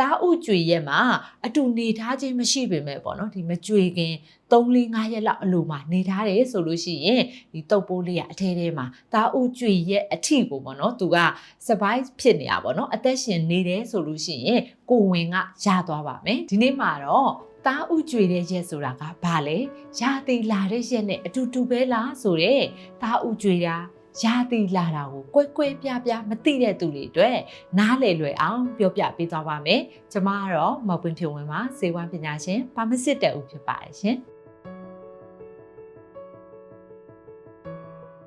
တားဥကြွေရက်မှာအတူနေထားခြင်းမရှိပေမဲ့ပေါ့နော်ဒီမကြွေခင်3 4 5ရက်လောက်အလိုမှာနေထားတယ်ဆိုလို့ရှိရင်ဒီတုပ်ပိုးလေးကအထဲထဲမှာတားဥကြွေရက်အထီကိုပေါ့နော်သူက survive ဖြစ်နေတာပေါ့နော်အသက်ရှင်နေတယ်ဆိုလို့ရှိရင်ကိုယ်ဝင်ကရသွားပါမယ်ဒီနေ့မှာတော့တားဥကြွေတဲ့ရက်ဆိုတာကဘာလဲရာသီလာတဲ့ရက်နဲ့အတူတူပဲလားဆိုတော့တားဥကြွေတာ ရာသီလာတာကိုကွဲကွဲပြားပြားမသိတဲ့သူတွေအတွက်နားလည်လွယ်အောင်ပြောပြပေးသွားပါမယ်။ကျွန်မကတော့မော်ပွင့်ဖြိုဝင်ပါစေဝါပညာရှင်ပါမစစ်တဲ့ဦးဖြစ်ပါတယ်ရှင်။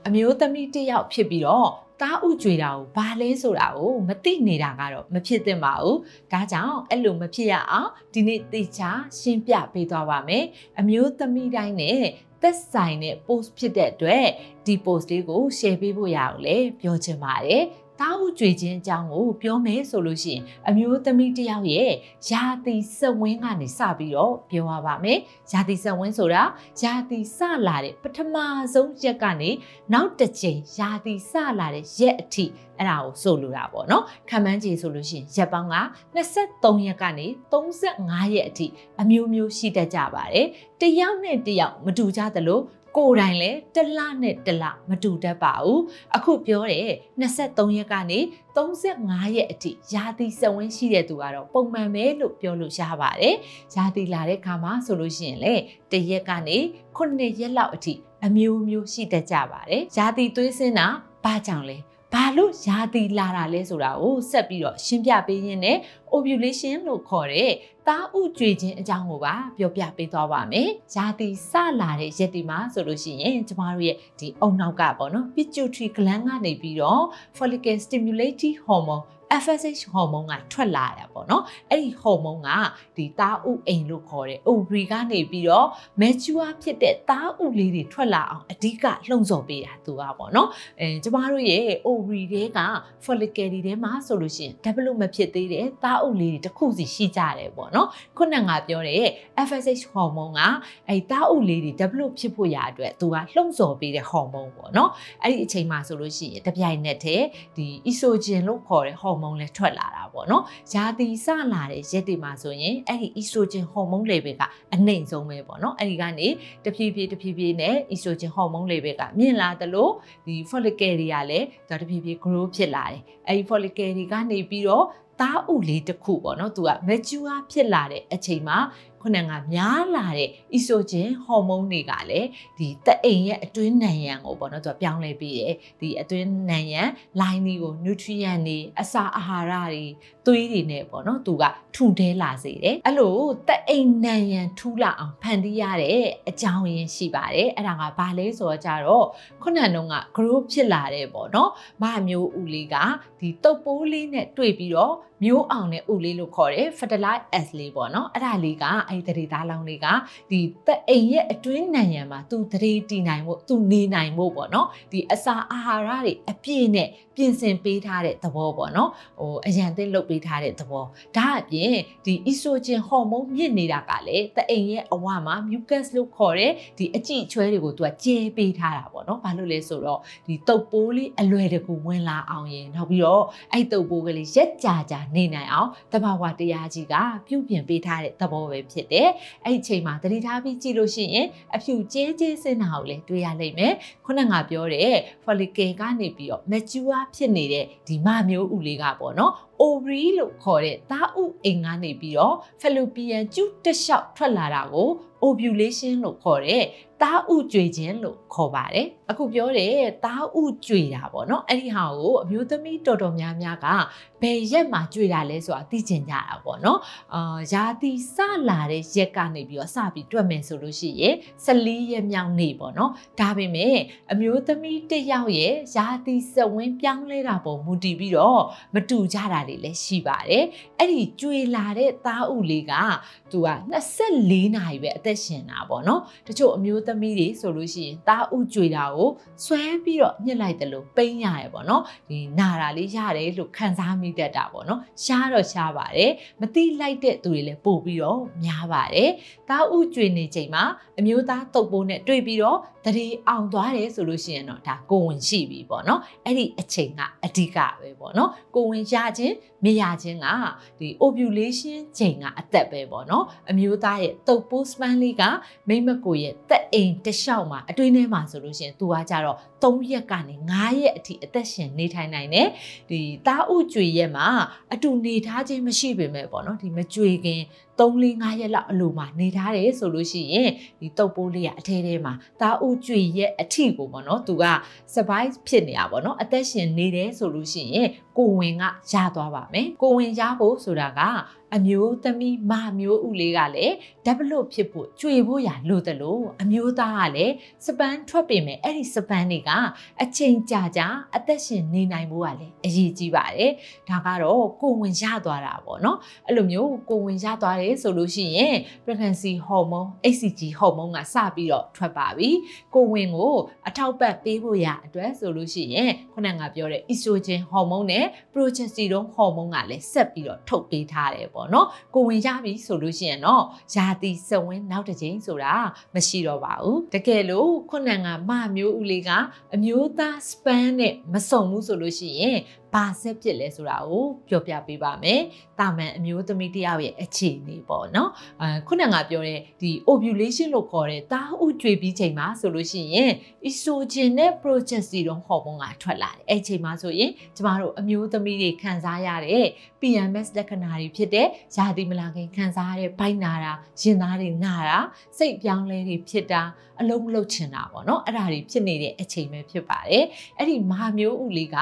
အမျိုးသမီးတစ်ယောက်ဖြစ်ပြီးတော့တားဥကြွေတာကိုဘာလဲဆိုတာကိုမသိနေတာကတော့မဖြစ်သင့်ပါဘူး။ဒါကြောင့်အဲ့လိုမဖြစ်ရအောင်ဒီနေ့သေချာရှင်းပြပေးသွားပါမယ်။အမျိုးသမီးတိုင်းနဲ့ သက်ဆိုင်တဲ့ post ဖြစ်တဲ့အတွက်ဒီ post လေးကို share ပေးဖို့ရအောင်လေပြောချင်ပါတယ်။ တားဥကြွေခြင်းအကြောင်းကိုပြောမယ်ဆိုလို့ရှိရင်အမျိုးသမီးတစ်ယောက်ရဲ့ယာတိစက်ဝင်းကနေစပြီးတော့ပြောရပါမယ်။ယာတိစက်ဝင်းဆိုတာယာတိစလာတဲ့ပထမဆုံးရက်ကနေနောက်တစ်ချိန်ယာတိစလာတဲ့ရက်အထိအဲ့ဒါကိုဆိုလိုတာပေါ့နော်။ခံမှန်းကြည့်ဆိုလို့ရှိရင်ရက်ပေါင်းက23ရက်ကနေ35ရက်အထိအမျိုးမျိုးရှိတတ်ကြပါတယ်။တစ်ယောက်နဲ့တစ်ယောက်မတူကြသလို ကိုယ်တိုင်လည်းတစ်လနဲ့တစ်လမတူတတ်ပါဘူးအခုပြောတဲ့23ရက်ကနေ35ရက်အထိယာတိစဝင်းရှိတဲ့သူကတော့ပုံမှန်ပဲလို့ပြောလို့ရပါတယ်ယာတိလာတဲ့ခါမှာဆိုလို့ရှိရင်လေတရက်ကနေ9ရက်လောက်အထိအမျိုးမျိုးရှိတတ်ကြပါတယ်ယာတိသွေးစင်းတာဘာကြောင့်လဲဘာလို့ယာတိလာတာလဲဆိုတာကိုဆက်ပြီးတော့ရှင်းပြပေးရင်းနဲ့ ovulation လို့ခေါ်တဲ့ သားဥကြွေခြင်းအကြောင်းကိုပါပြောပြပေးသွားပါမယ်။ယာတိစလာတဲ့ရက်ဒီမှာဆိုလို့ရှိရင်ကျမတို့ရဲ့ဒီအုံနောက်ကပေါ့နော် pituitary gland ကနေပြီးတော့ follicle stimulating hormone FSH ဟော်မုန်းကထွက်လာတာပေါ့နော်အဲ့ဒီဟော်မုန်းကဒီသားဥအိမ်လို့ခေါ်တဲ့ ovary ကနေပြီးတော့ mature ဖြစ်တဲ့သားဥလေးတွေထွက်လာအောင်အဓိကလှုံ့ဆော်ပေးတာသူကပေါ့နော်အဲကျမတို့ရဲ့ ovary တွေက follicle တွေထဲမှာဆိုလို့ရှိရင် develop မဖြစ်သေးတဲ့သားဥလေးတွေတစ်ခုစီရှိကြတယ်ပေါ့နော်ခုနကပြောတဲ့ FSH ဟော်မုန်းကအဲသားဥလေးတွေ develop ဖြစ်ဖို့ရအတွက်သူကလှုံ့ဆော်ပေးတဲ့ဟော်မုန်းပေါ့နော်အဲ့ဒီအချိန်မှာဆိုလို့ရှိရင်တပြိုင်နက်တည်းဒီ estrogen လို့ခေါ်တဲ့ဟော်မုန်းလည်းထွက်လာတာပေါ့နော်။ယာတိစလာတဲ့ရက်တွေမှာဆိုရင်အဲ့ဒီ estrogen ဟော်မုန်း level ကအနှိမ့်ဆုံးပဲပေါ့နော်။အဲ့ဒီကနေတဖြည်းဖြည်းတဖြည်းဖြည်းနဲ့ estrogen ဟော်မုန်း level ကမြင့်လာသလိုဒီ follicle တွေကလည်းတဖြည်းဖြည်း grow ဖြစ်လာတယ်။အဲ့ဒီ follicle တွေကနေပြီးတော့ သားဥလေးတစ်ခုပေါ့နော်သူက mature ဖြစ်လာတဲ့အချိန်မှာ ခုနကများလာတဲ့ estrogen ဟော်မုန်းတွေကလည်းဒီတအိမ်ရဲ့အတွင်းနံရံကိုပေါ့နော်သူကပြောင်းလဲပေးတယ်ဒီအတွင်းနံရံ line တွေကို nutrient တွေအစာအာဟာရတွေသွေးတွေနဲ့ပေါ့နော်သူကထူထဲလာစေတယ်အဲ့လိုတအိမ်နံရံထူလာအောင်ဖန်တီးရတဲ့အကြောင်းရင်းရှိပါတယ်အဲ့ဒါကဘာလဲဆိုတော့ကြတော့ခုနတုန်းက group ဖြစ်လာတယ်ပေါ့နော်မမျိုးဦးလေးကဒီတုပ်ပိုးလေးနဲ့တွေ့ပြီးတော့မျိုးအောင်တဲ့ဥလေးလို့ခေါ်တယ် fertilize S လေးပေါ့နော်အဲ့ဒါလေးကအဲ့ဒီတရေသားလောင်းလေးကဒီသက်အိမ်ရဲ့အတွင်းနံရံမှာသူတရေတည်နိုင်ဖို့သူနေနိုင်ဖို့ပေါ့နော်ဒီအစာအာဟာရတွေအပြည့်နဲ့ပြင်ဆင်ပေးထားတဲ့သဘောပေါ့နော်ဟိုအရန်သင့်လုပ်ပေးထားတဲ့သဘောဒါအပြင်ဒီ estrogen ဟော်မုန်းမြင့်နေတာကလည်းသက်အိမ်ရဲ့အဝမှာ mucus လို့ခေါ်တဲ့ဒီအကြည့်ချွဲတွေကိုသူကကျဲပေးထားတာပေါ့နော်ဘာလို့လဲဆိုတော့ဒီတုပ်ပိုးလေးအလွယ်တကူဝင်လာအောင်ရင်နောက်ပြီးတော့အဲ့တုပ်ပိုးကလေးရက်ကြာကြာနေနိုင်အောင်တဘာဝတရားကြီးကပြုပြင်ပေးထားတဲ့သဘောပဲဖြစ်တယ်။အဲ့ဒီအချိန်မှာသတိထားပြီးကြည့်လို့ရှိရင်အဖြူကျဲကျဲစင်းတာကိုလည်းတွေ့ရလိမ့်မယ်။ခုနကပြောတဲ့ follicle ကနေပြီးတော့ mature ဖြစ်နေတဲ့ဒီမမျိုးဥလေးကပေါ့နော် ovary လို့ခေါ်တဲ့သားဥအိမ်ကနေပြီးတော့ fallopian tube တစ်လျှောက်ထွက်လာတာကို ovulation လို့ခေါ်တဲ့သားဥကြွေခြင်းလို့ခေါ်ပါတယ်အခုပြောတဲ့သားဥကြွေတာပေါ့နော်အဲ့ဒီဟာကိုအမျိုးသမီးတော်တော်များများကဘယ်ရက်မှာကြွေတာလဲဆိုတာသိကျင်ကြတာပေါ့နော်အာယာတိစလာတဲ့ရက်ကနေပြီးတော့စပြီးတွက်မယ်ဆိုလို့ရှိရင်14ရက်မြောက်နေ့ပေါ့နော်ဒါပေမဲ့အမျိုးသမီးတစ်ယောက်ရဲ့ယာတိစဝင်းပြောင်းလဲတာပုံမူတည်ပြီးတော့မတူကြတာတွေလည်းရှိပါတယ်အဲ့ဒီကြွေလာတဲ့သားဥလေးကသူက24နာရီပဲအသက်ရှင်တာပေါ့နော်တချို့အမျိုးသမီးတွေဆိုလို့ရှိရင်သားဥကြွေတာကိုဆွဲပြီးတော့ညှစ်လိုက်တယ်လို့ပိန်းရတယ်ပေါ့နော်ဒီနာတာလေးရတယ်လို့ခံစားမိတတ်တာပေါ့နော်ရှားတော့ရှားပါတယ်မတိလိုက်တဲ့သူတွေလည်းပို့ပြီးတော့များပါတယ်သားဥကြွေနေချိန်မှာအမျိုးသားတုပ်ပိုးနဲ့တွေ့ပြီးတော့တရေအောင်သွားတယ်ဆိုလို့ရှိရင်တော့ဒါကိုဝင်ရှိပြီပေါ့နော်အဲ့ဒီအချိန်ကအဓိကပဲပေါ့နော်ကိုဝင်ရခြင်းမရခြင်းကဒီ ovulation ချိန်ကအသက်ပဲပေါ့နော်အမျိုးသားရဲ့တုပ်ပိုး span လေးကမိန်းမကိုရဲ့သက်အိမ်တစ်လျှောက်မှာအတွင်းထဲမှာဆိုလို့ရှိရင်သူကကြတော့3ရက်ကနေ9ရက်အထိအသက်ရှင်နေထိုင်နိုင်တယ်ဒီတာဥကြွေရက်မှာအတူနေထားခြင်းမရှိပေမဲ့ပေါ့နော်ဒီမကြွေခင်3-4ရက်လောက်အလိုမှာနေထားတယ်ဆိုလို့ရှိရင်ဒီတုပ်ပိုးလေးကအထဲထဲမှာတာဥကြွေရက်အထိကိုပေါ့နော်သူက survive ဖြစ်နေတာပေါ့နော်အသက်ရှင်နေတယ်ဆိုလို့ရှိရင် ကိုဝင်ကရသွားပါမယ်ကိုဝင်ရဖို့ဆိုတာက အမျိုးသမီးမမျိုးဥလေးကလည်း develop ဖြစ်ဖို့ကြွေဖို့ရလို့တယ်လို့အမျိုးသားကလည်းစပန်ထွက်ပေမဲ့အဲ့ဒီစပန်တွေကအချိန်ကြာကြာအသက်ရှင်နေနိုင်ဖို့ကလည်းအရေးကြီးပါတယ်ဒါကတော့ကိုဝင်ရသွားတာပေါ့နော်အဲ့လိုမျိုးကိုဝင်ရသွားတယ်ဆိုလို့ရှိရင် pregnancy hormone HCG hormone ကစပြီးတော့ထွက်ပါပြီကိုဝင်ကိုအထောက်ပံ့ပေးဖို့ရအတွက်ဆိုလို့ရှိရင်ခုနကပြောတဲ့ estrogen hormone နဲ့ progesterone hormone ကလည်းဆက်ပြီးတော့ထုတ်ပေးထားတယ်ပေါ့နော်ကိုဝင်ရပြီဆိုလို့ရှိရင်တော့ယာတိစဝင်းနောက်တစ်ချိန်ဆိုတာမရှိတော့ပါဘူးတကယ်လို့ခုနကမမျိုးဦးလေးကအမျိုးသား span နဲ့မစုံဘူးဆိုလို့ရှိရင် ဘာဆက်ဖြစ်လဲဆိုတာကိုပြောပြပေးပါမယ်။တာမန်အမျိုးသမီးတယောက်ရဲ့အခြေအနေပေါ့နော်။အဲခုနကပြောတဲ့ဒီ ovulation လို့ခေါ်တဲ့တာဥကြွေပြီးချိန်မှာဆိုလို့ရှိရင် estrogen နဲ့ progesterone hormone ကထွက်လာတယ်။အဲ့ချိန်မှာဆိုရင်ကျမတို့အမျိုးသမီးတွေခံစားရတဲ့ PMS လက္ခဏာတွေဖြစ်တဲ့ယာတိမလာခင်ခံစားရတဲ့ဘိုက်နာတာရင်သားတွေနာတာစိတ်ပြောင်းလဲတွေဖြစ်တာအလုံးမလုံးချင်တာပေါ့နော်အဲ့ဒါတွေဖြစ်နေတဲ့အချိန်ပဲဖြစ်ပါတယ်အဲ့ဒီမဟာမျိုးဥလေးက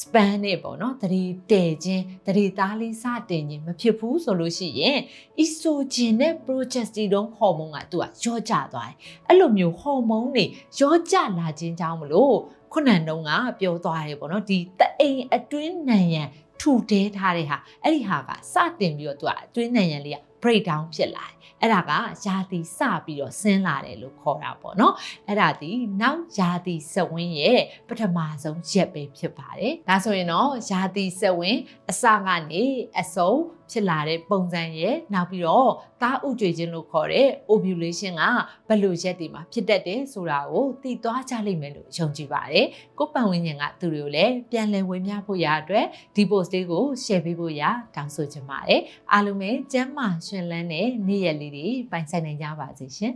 span နဲ့ပေါ့နော်တတိတဲခြင်းတတိသားလေးစတင်ခြင်းမဖြစ်ဘူးဆိုလို့ရှိရင် estrogen နဲ့ progesterone hormone ကသူကရော့ကျသွားတယ်အဲ့လိုမျိုး hormone တွေရော့ကျလာခြင်းကြောင့်မလို့ခုနန်တုံးကပြောသွားတယ်ပေါ့နော်ဒီတအိမ်အတွင်းနံရံထူတဲထားတဲ့ဟာအဲ့ဒီဟာကစတင်ပြီးတော့သူကအတွင်းနံရံလေးက break down ဖြစ်လာတယ်အဲ့ဒါကယာတီစပြီးတော့ဆင်းလာတယ်လို့ခေါ်တာပေါ့နော်အဲ့ဒါဒီနောက်ယာတီစဝင်းရဲ့ပထမဆုံးရက်ပဲဖြစ်ပါတယ်ဒါဆိုရင်တော့ယာတီစဝင်းအစကနေအဆုံးဖြစ်လာတဲ့ပုံစံရဲ့နောက်ပြီးတော့သားဥကြွေခြင်းလို့ခေါ်တဲ့ ovulation ကဘယ်လိုရက်တွေမှာဖြစ်တတ်တယ်ဆိုတာကိုသိသွားကြလိမ့်မယ်လို့ယုံကြည်ပါတယ်ကိုယ်ပတ်ဝန်းကျင်ကသူတွေကိုလည်းပြန်လည်ဝင်မြဖို့ရအတွက်ဒီ post လေးကို share ပေးဖို့ရတောင်းဆိုချင်ပါတယ်အားလုံးပဲကျမ်းမာရှင်လန်းတဲ့နေ့ရက်လေးတွေပိုင်ဆိုင်နိုင်ကြပါစေရှင်